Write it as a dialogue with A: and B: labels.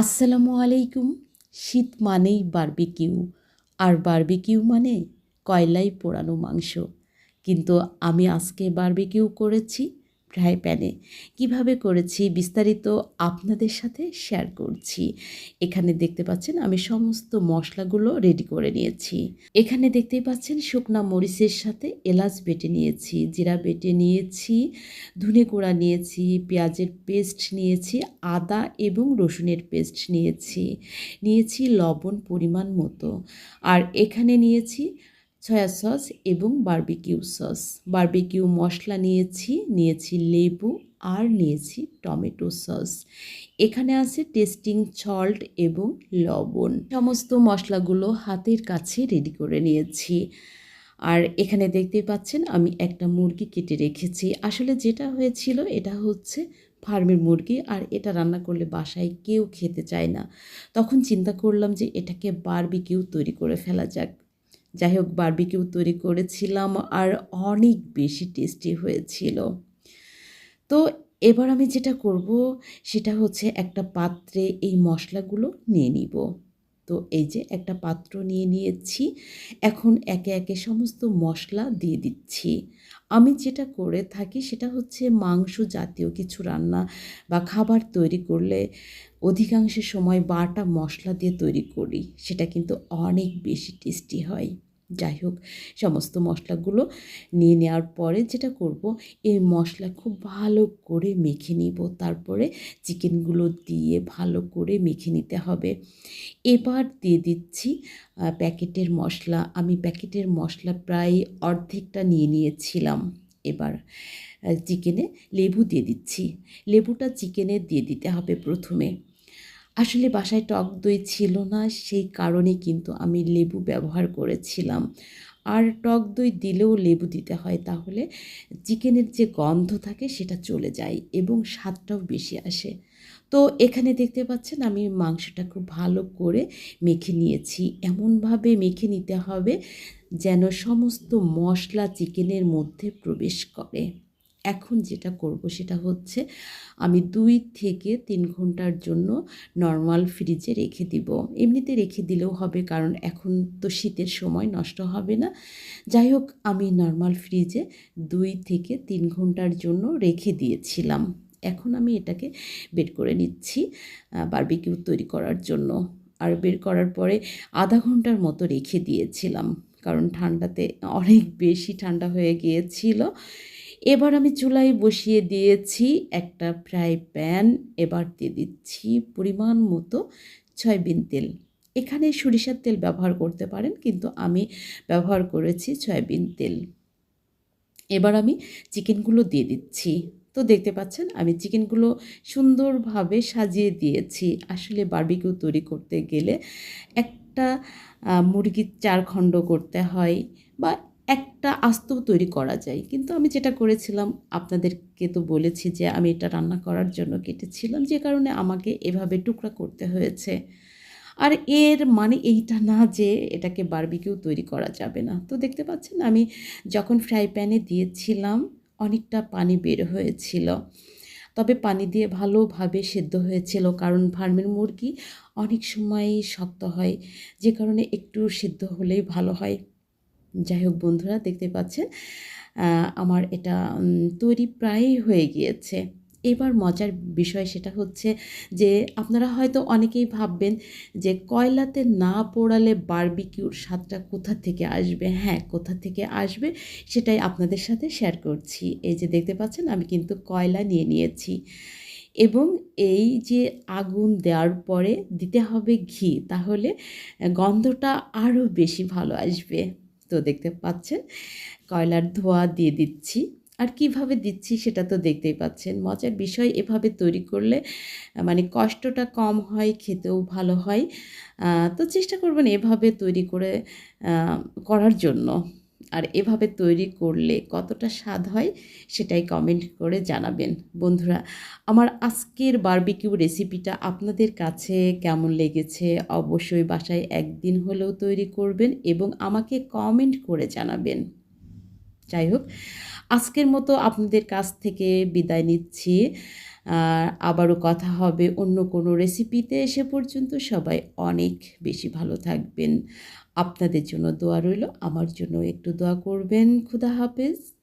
A: আসসালামু আলাইকুম। শীত মানেই বারবিকিউ আর বারবিকিউ মানে কয়লায় পোড়ানো মাংস। কিন্তু আমি আজকে বারবিকিউ করেছি ফ্রাই প্যানে। কীভাবে করেছি বিস্তারিত আপনাদের সাথে শেয়ার করছি। এখানে দেখতে পাচ্ছেন আমি সমস্ত মশলাগুলো রেডি করে নিয়েছি। এখানে দেখতেই পাচ্ছেন শুকনা মরিচের সাথে এলাচ বেটে নিয়েছি, জিরা বেটে নিয়েছি, ধনে গুঁড়া নিয়েছি, পেঁয়াজের পেস্ট নিয়েছি, আদা এবং রসুনের পেস্ট নিয়েছি। নিয়েছি লবণ পরিমাণ মতো। আর এখানে নিয়েছি সয়া সস এবং বার্বিকিউ সস বারবিকিউ মশলা নিয়েছি নিয়েছি লেবু আর নিয়েছি টমেটো সস এখানে আছে টেস্টিং সল্ট এবং লবণ। সমস্ত মশলাগুলো হাতের কাছে রেডি করে নিয়েছি। আর এখানে দেখতে পাচ্ছেন আমি একটা মুরগি কেটে রেখেছি। আসলে যেটা হয়েছিল এটা হচ্ছে ফার্মের মুরগি আর এটা রান্না করলে বাসায় কেউ খেতে চায় না। তখন চিন্তা করলাম যে এটাকে বারবিকিউ তৈরি করে ফেলা যাক। যাই হোক বারবিকিউ তৈরি করেছিলাম আর অনেক বেশি টেস্টি হয়েছিল। তো এবার আমি যেটা করব, সেটা হচ্ছে একটা পাত্রে এই মশলাগুলো নিয়ে নিব। তো এই যে একটা পাত্র নিয়ে নিয়েছি। এখন একে একে সমস্ত মশলা দিয়ে দিচ্ছি। আমি যেটা করে থাকি, সেটা হচ্ছে মাংস জাতীয় কিছু রান্না বা খাবার তৈরি করলে অধিকাংশ সময় বাটা মশলা দিয়ে তৈরি করি। সেটা কিন্তু অনেক বেশি টেস্টি হয়। যাই হোক, সমস্ত মশলাগুলো নিয়ে নেওয়ার পরে যেটা করব, এই মশলা খুব ভালো করে মেখে নিব। তারপরে চিকেনগুলো দিয়ে ভালো করে মেখে নিতে হবে। এবার দিয়ে দিচ্ছি প্যাকেটের মশলা। আমি প্যাকেটের মশলা প্রায় অর্ধেকটা নিয়ে নিয়েছিলাম। এবার চিকেনে লেবু দিয়ে দিচ্ছি। লেবুটা চিকেনে দিয়ে দিতে হবে প্রথমে। আসলে বাসায় টক দই ছিল না, সেই কারণে কিন্তু আমি লেবু ব্যবহার করেছিলাম। আর টক দই দিলেও লেবু দিতে হয়, তাহলে চিকেনের যে গন্ধ থাকে সেটা চলে যায় এবং স্বাদটাও বেশি আসে। তো এখানে দেখতে পাচ্ছেন আমি মাংসটা খুব ভালো করে মেখে নিয়েছি। এমনভাবে মেখে নিতে হবে যেন সমস্ত মশলা চিকেনের মধ্যে প্রবেশ করে। এখন যেটা করব সেটা হচ্ছে আমি দুই থেকে তিন ঘণ্টার জন্য নর্মাল ফ্রিজে রেখে দিব। এমনিতে রেখে দিলেও হবে কারণ এখন তো শীতের সময়, নষ্ট হবে না। যাই হোক, আমি নর্মাল ফ্রিজে দুই থেকে তিন ঘণ্টার জন্য রেখে দিয়েছিলাম। এখন আমি এটাকে বের করে নিচ্ছি বারবিকিউ তৈরি করার জন্য। আর বের করার পরে আধা ঘণ্টার মতো রেখে দিয়েছিলাম, কারণ ঠান্ডাতে অনেক বেশি ঠান্ডা হয়ে গিয়েছিল। এবার আমি চুলায় বসিয়ে দিয়েছি একটা ফ্রাই প্যান। এবার দিয়ে দিচ্ছি পরিমাণ মতো সয়াবিন তেল। এখানে সরিষার তেল ব্যবহার করতে পারেন, কিন্তু আমি ব্যবহার করেছি সয়াবিন তেল। এবার আমি চিকেনগুলো দিয়ে দিচ্ছি। তো দেখতে পাচ্ছেন, আমি চিকেনগুলো সুন্দরভাবে সাজিয়ে দিয়েছি। আসলে বার্বিকিউ তৈরি করতে গেলে একটা মুরগির চার খণ্ড করতে হয় বা একটা আস্তও তৈরি করা যায়। কিন্তু আমি যেটা করেছিলাম, আপনাদেরকে তো বলেছি যে আমি এটা রান্না করার জন্য কেটেছিলাম। যে কারণে আমাকে এভাবে টুকরা করতে হয়েছে। আর এর মানে এইটা না যে এটাকে বারবিকিউ তৈরি করা যাবে না। তো দেখতে পাচ্ছেন, আমি যখন ফ্রাই প্যানে দিয়েছিলাম, অনেকটা পানি বের হয়েছিল। তবে পানি দিয়ে ভালোভাবে সেদ্ধ হয়েছিল। কারণ ফার্মের মুরগি অনেক সময় শক্ত হয়। যে কারণে একটু সেদ্ধ হলেই ভালো হয়। যাই হোক বন্ধুরা দেখতে পাচ্ছেন আমার এটা তৈরি প্রায়ই হয়ে গিয়েছে। এবার মজার বিষয় সেটা হচ্ছে যে আপনারা হয়তো অনেকেই ভাববেন যে কয়লাতে না পোড়ালে বারবিকিউর স্বাদটা কোথা থেকে আসবে? হ্যাঁ কোথা থেকে আসবে সেটাই আপনাদের সাথে শেয়ার করছি। এই যে দেখতে পাচ্ছেন, আমি কিন্তু কয়লা নিয়ে নিয়েছি। এবং এই যে আগুন দেওয়ার পরে দিতে হবে ঘি, তাহলে গন্ধটা আরও বেশি ভালো আসবে। তো দেখতে পাচ্ছেন। কয়লার ধোয়া দিয়ে দিচ্ছি। আর কীভাবে দিচ্ছি সেটা তো দেখতেই পাচ্ছেন। মজার বিষয়, এভাবে তৈরি করলে মানে কষ্টটা কম হয়, খেতেও ভালো হয়। তো চেষ্টা করবেন এভাবে তৈরি করে করার জন্য। আর এভাবে তৈরি করলে কতটা স্বাদ হয় সেটাই কমেন্ট করে জানাবেন। বন্ধুরা, আমার আজকের বারবিকিউ রেসিপিটা আপনাদের কাছে কেমন লেগেছে অবশ্যই বাসায় একদিন হলেও তৈরি করবেন এবং আমাকে কমেন্ট করে জানাবেন। যাই হোক, আজকের মতো আপনাদের কাছ থেকে বিদায় নিচ্ছি। আবারও কথা হবে অন্য কোনো রেসিপিতে এসে পর্যন্ত সবাই অনেক বেশি ভালো থাকবেন। আপনাদের জন্য দোয়া রইল, আমার জন্য একটু দোয়া করবেন। খুদা হাফেজ।